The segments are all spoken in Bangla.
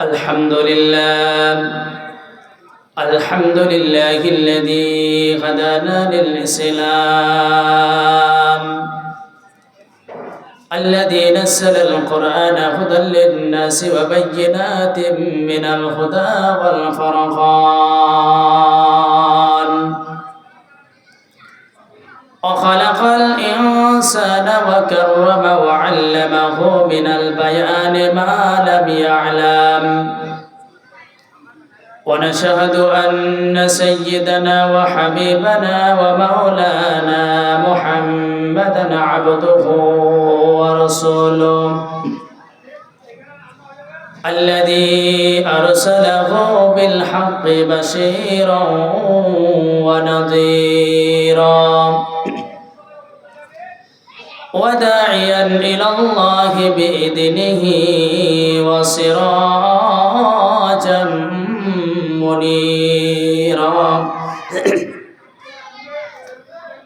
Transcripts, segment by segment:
الحمد لله. الحمد لله الذي هدانا للإسلام. الذي نزل القرآن هدى للناس وبينات من الهدى والفرقان. وكرم وعلمه من البيان ما لم يعلم. ونشهد أن سيدنا وحبيبنا ومولانا محمدا عبده ورسوله. الذي أرسله بالحق بشيرا ونذيرا. وداعيا إلى الله بإذنه وسراجا منيرا.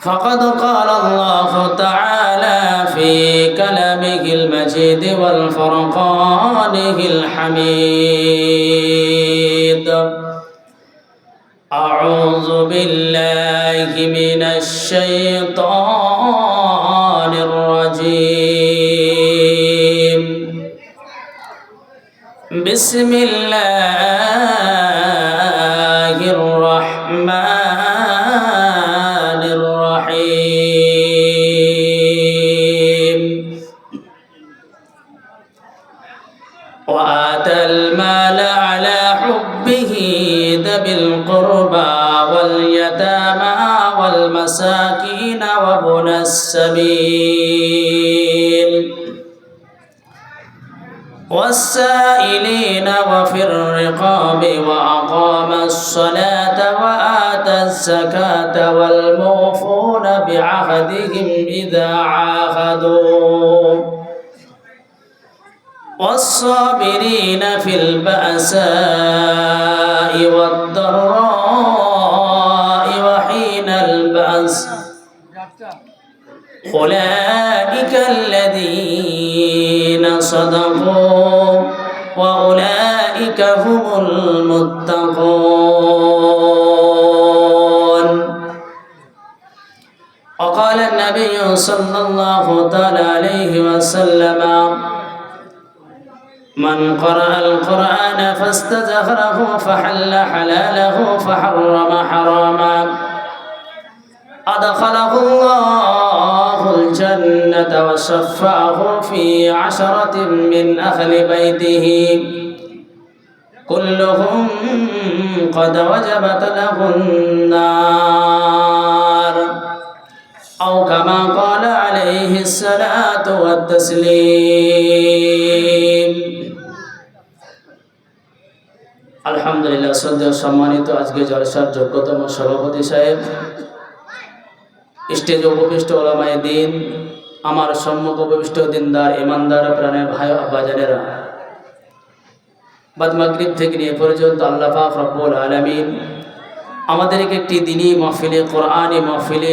فقد قال الله تعالى في كلامه المجيد والفرقانه الحميد. أعوذ بالله من الشيطان بسم الله الرحمن الرحيم. وآتى المال على حبه ذوي القربى واليتامى والمساكين وابن السبيل. والسائلين وفي الرقاب وأقام الصلاة وآتى الزكاة والموفون بعهدهم إذا عاهدوا. والصابرين في البأساء والضراء وحين البأس. أولئك الذين صدقوا وأولئك هم المتقون. وقال النبي صلى الله تعالى عليه وسلم من قرأ القرآن فاستزهره فحل حلاله فحرم حراما. أدخله الله الجنة وشفعه في عشرة من أهل بيته كلهم قد وجبت له النار أو كما قال عليه الصلاة والتسليم আলহামদুলিল্লাহ শ্রদ্ধেয় সম্মানিত আজকে জলসার যোগ্যতম সভাপতি সাহেব স্টেজ উপবিষ্ট ওলামায় দিন, আমার সম্মুখ উপবিষ্ট দিনদার, ইমানদার, প্রাণের ভাই আব্বাজানেরা বাদ থেকে নিয়ে পর্যন্ত আল্লাহ রব্বুল আলমিন আমাদেরকে একটি দিনই মহফিলে, কোরআনই মহফিলে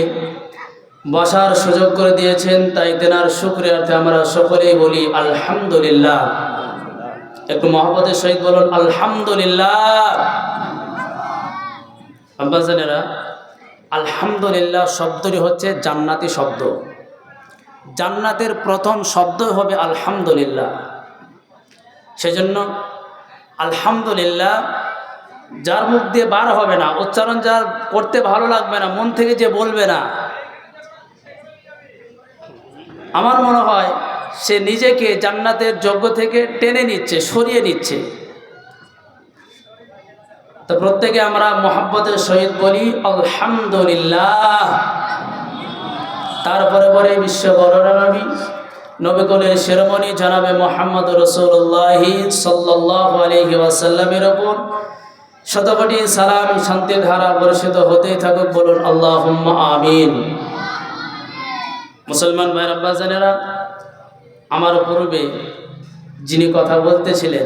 বসার সুযোগ করে দিয়েছেন। তাই তেনার শুক্রিয়ার্থে আমরা সকলেই বলি আলহামদুলিল্লাহ। একটু মহব্বতের সহিত বলুন, আলহামদুলিল্লাহ। আব্বাজানেরা আলহামদুলিল্লাহ শব্দটি হচ্ছে জান্নাতি শব্দ। জান্নাতের প্রথম শব্দ হবে আলহামদুলিল্লাহ। সেজন্য আলহামদুলিল্লাহ যার মুখ দিয়ে বার হবে না, উচ্চারণ যার করতে ভালো লাগবে না, মন থেকে যে বলবে না, আমার মনে হয় সে নিজেকে জান্নাতের যোগ্য থেকে টেনে নিচ্ছে, সরিয়ে নিচ্ছে। তো প্রত্যেকে আমরা মোহাম্মতের সহিত বলি, আলহামদুলিল্লাহ। তারপরে পরে বিশ্ব বড়রা নবী। নবীকুলের শিরোমণি জানাবে মোহাম্মদ রসুল্লাহি সাল্লাহ আলহি ওয়াসাল্লামের ওপর। শতকোটি সালাম শান্তির ধারা বর্ষিত হতেই থাকুক, বলুন আল্লাহ আমিন। মুসলমান ভাই আব্বাজানেরা আমার পূর্বে যিনি কথা বলতেছিলেন,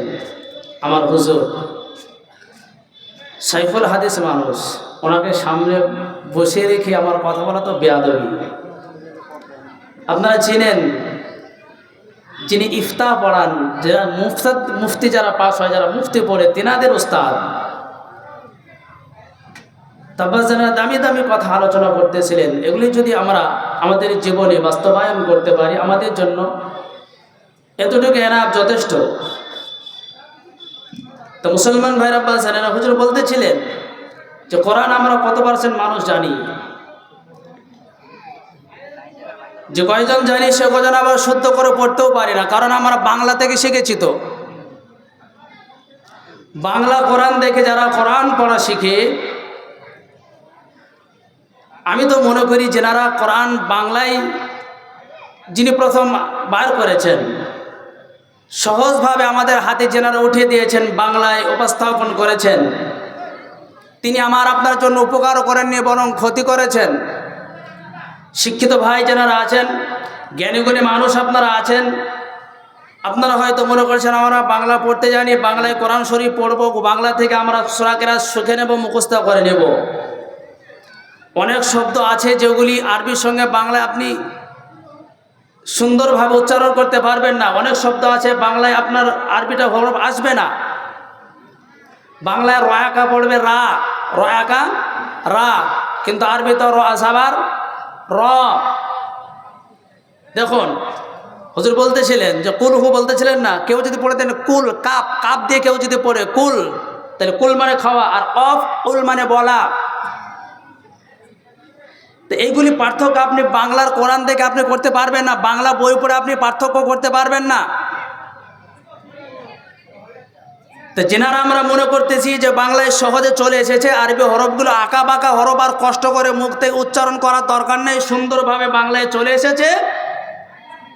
আমার হুজুর সাইফুল হাদিস মানুষ, ওনাকে সামনে বসিয়ে রেখে আমার কথা বলা তো বেয়াদবি। আপনারা চিনেন, যিনি ইফতা পড়ান, যারা মুফতাদ মুফতি যারা পাস হয়, যারা মুফতি পড়ে, তিনাদের উস্তাদ। তারপর যারা দামি দামি কথা আলোচনা করতেছিলেন, এগুলি যদি আমরা আমাদের জীবনে বাস্তবায়ন করতে পারি, আমাদের জন্য এতটুকু এনাফ যথেষ্ট। তো মুসলমান ভাইরা এরা হুজুর বলতেছিলেন যে কোরআন আমরা কত পার্সেন্ট মানুষ জানি? যে কয়জন জানি সে কজন আবার শুদ্ধ করে পড়তেও পারি না, কারণ আমরা বাংলা থেকে শিখেছি তো। বাংলা কোরআন দেখে যারা কোরআন পড়া শিখে, আমি তো মনে করি যেনারা কোরআন বাংলায়, যিনি প্রথম বার করেছেন সহজভাবে আমাদের হাতে যেনারা উঠিয়ে দিয়েছেন, বাংলায় উপস্থাপন করেছেন। তিনি আমার আপনার জন্য উপকারও করেননি, বরং ক্ষতি করেছেন। শিক্ষিত ভাই যেনারা আছেন, জ্ঞানীগুণী মানুষ আপনারা আছেন, আপনারা হয়তো মনে করছেন, আমরা বাংলা পড়তে জানি, বাংলায় কোরআন শরীফ পড়ব, বাংলা থেকে আমরা সোরাকেরা শিখে নেব, মুখস্থ করে নেব। অনেক শব্দ আছে যেগুলি আরবির সঙ্গে বাংলায় আপনি সুন্দরভাবে উচ্চারণ করতে পারবেন না। অনেক শব্দ আছে, বাংলায় আপনার আরবিটা হরফ আসবে না। বাংলায় রয়াকা পড়বে রা। রয়াকা? রা। কিন্তু আরবিতে র আসাবার র। দেখুন, হুজুর বলতেছিলেন যে কুল হু বলতেছিলেন না, কেউ যদি পড়ে দেন কুল, কাপ কাপ দিয়ে কেউ যদি পড়ে কুল, তাহলে কুল মানে খাওয়া আর অফ, উল মানে বলা। তো এইগুলি পার্থক্য আপনি বাংলার কোরআন থেকে আপনি করতে পারবেন না, বাংলা বই পড়ে আপনি পার্থক্য করতে পারবেন না। তো যেনারা আমরা মনে করতেছি যে বাংলায় সহজে চলে এসেছে, আরবি হরফগুলো আঁকা বাঁকা হরফ আর কষ্ট করে মুখ থেকে উচ্চারণ করার দরকার নেই, সুন্দরভাবে বাংলায় চলে এসেছে।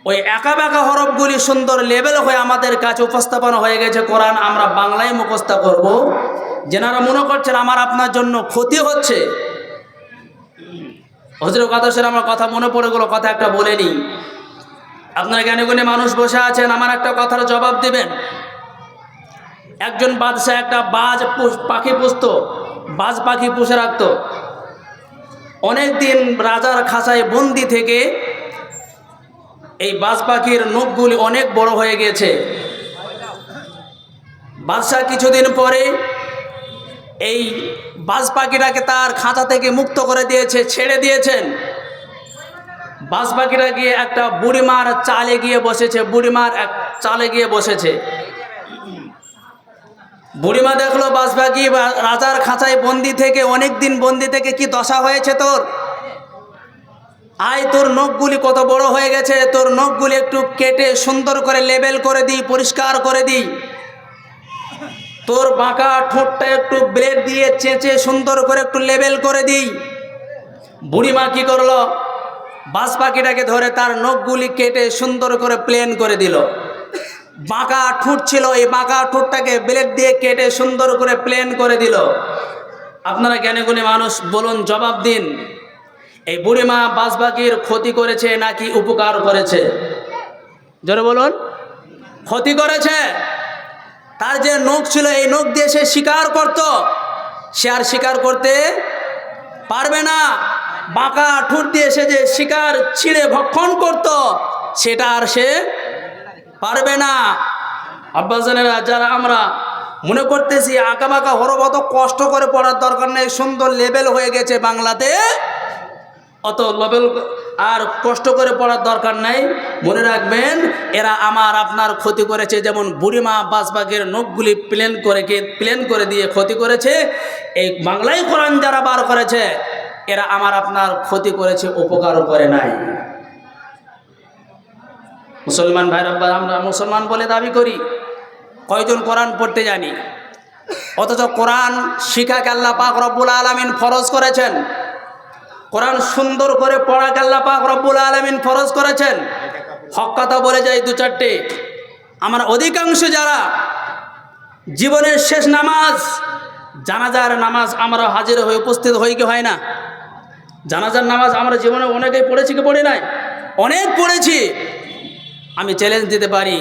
ওই একা বাঁকা হরফগুলি সুন্দর লেভেল হয়ে আমাদের কাছে উপস্থাপন হয়ে গেছে, কোরআন আমরা বাংলায় মুখস্থ করব। যেনারা মনে করছেন আমার আপনার জন্য ক্ষতি হচ্ছে হজরত শুনে আমার কথা মনে পড়ে গেলো, কথা একটা বলে নিই। আপনার জ্ঞানী গুণী মানুষ বসে আছেন, আমার একটা কথার জবাব দেবেন। একজন বাদশাহ একটা বাজ পাখি পুষত, বাজ পাখি পুষে রাখত। অনেক দিন রাজার খাঁচায় বন্দি থেকে এই বাজ পাখির নখগুলি অনেক বড় হয়ে গেছে। বাদশাহ কিছুদিন পরে এই বাজ পাখিটাকে তার খাঁচা থেকে মুক্ত করে দিয়েছে, ছেড়ে দিয়েছেন। বাজ পাখিটা গিয়ে একটা বুড়িমার চালে গিয়ে বসেছে, বুড়িমার এক চালে গিয়ে বসেছে। বুড়িমা দেখল বাজ পাখি রাজার খাঁচায় বন্দি থেকে অনেক দিন বন্দি থেকে কি দশা হয়েছে তোর? আয়, তোর নখগুলি কত বড় হয়ে গেছে, তোর নখগুলি একটু কেটে সুন্দর করে লেবেল করে দিই, পরিষ্কার করে দিই। তোর বাঁকা ঠোঁটটা একটু ব্লেড দিয়ে চেঁচে সুন্দর করে একটু লেবেল করে দিই। বুড়িমা কি করল? বাস পাখিটাকে ধরে তার নখগুলি কেটে সুন্দর করে প্লেন করে দিল। বাঁকা ঠোঁট ছিল, এই বাঁকা ঠোঁটটাকে ব্লেড দিয়ে কেটে সুন্দর করে প্লেন করে দিল। আপনারা জ্ঞানী গুণী মানুষ, বলুন জবাব দিন। এই বুড়িমা বাস পাখির ক্ষতি করেছে নাকি উপকার করেছে? জোরে বলুন। ক্ষতি করেছে? তার যে নখ ছিল, এই নখ দিয়ে সে শিকার করত। সে আর শিকার করতে পারবে না। বাঁকা ঠুট দিয়ে সে যে শিকার ছিঁড়ে ভক্ষণ করত, সেটা আর সে পারবে না। আব্বাসানেরা যারা আমরা মনে করতেছি আঁকা বাঁকা হরব অত কষ্ট করে পড়ার দরকার নেই, সুন্দর লেভেল হয়ে গেছে বাংলাতে, অত লেভেল আর কষ্ট করে পড়ার দরকার নাই। মনে রাখবেন, এরা আমার আপনার ক্ষতি করেছে, যেমন বুড়িমা বাসবাগের নখগুলি প্লেন করে প্লেন করে দিয়ে ক্ষতি করেছে। এই বাংলায় কোরআন যারা বার করেছে, এরা আমার আপনার ক্ষতি করেছে, উপকারও করে নাই। মুসলমান ভাইরা আমরা মুসলমান বলে দাবি করি, কয়জন কোরআন পড়তে জানি? অথচ কোরআন শিখাকে আল্লাহ পাক রব্বুল আলমিন ফরজ করেছেন। কোরআন সুন্দর করে পড়াকে আল্লাহ পাক রব্বুল আলমিন ফরজ করেছেন? হক কথা বলে যাই দু চারটে। আমার অধিকাংশ যারা জীবনের শেষ নামাজ, জানাজার নামাজ আমরা হাজির হয়ে উপস্থিত হই কি হয় না? জানাজার নামাজ আমরা জীবনে অনেকেই পড়েছি কি পড়ি নাই? অনেক পড়েছি। আমি চ্যালেঞ্জ দিতে পারি।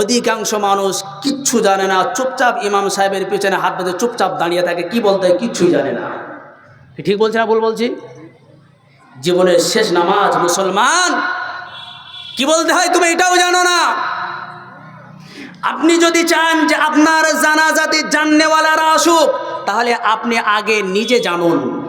অধিকাংশ মানুষ কিচ্ছু জানে না। চুপচাপ ইমাম সাহেবের পিছনে হাত বেঁধে চুপচাপ দাঁড়িয়ে থাকে, কি বলতে কিচ্ছুই জানে না। ঠিক বলছে না ভুল বলছি জীবনের শেষ নামাজ মুসলমান, কি বলতে হয় তুমি এটাও জানো না? আপনি যদি চান যে আপনার জানাজাতে জাননেওয়ালারা আসুক, তাহলে আপনি আগে নিজে জানুন।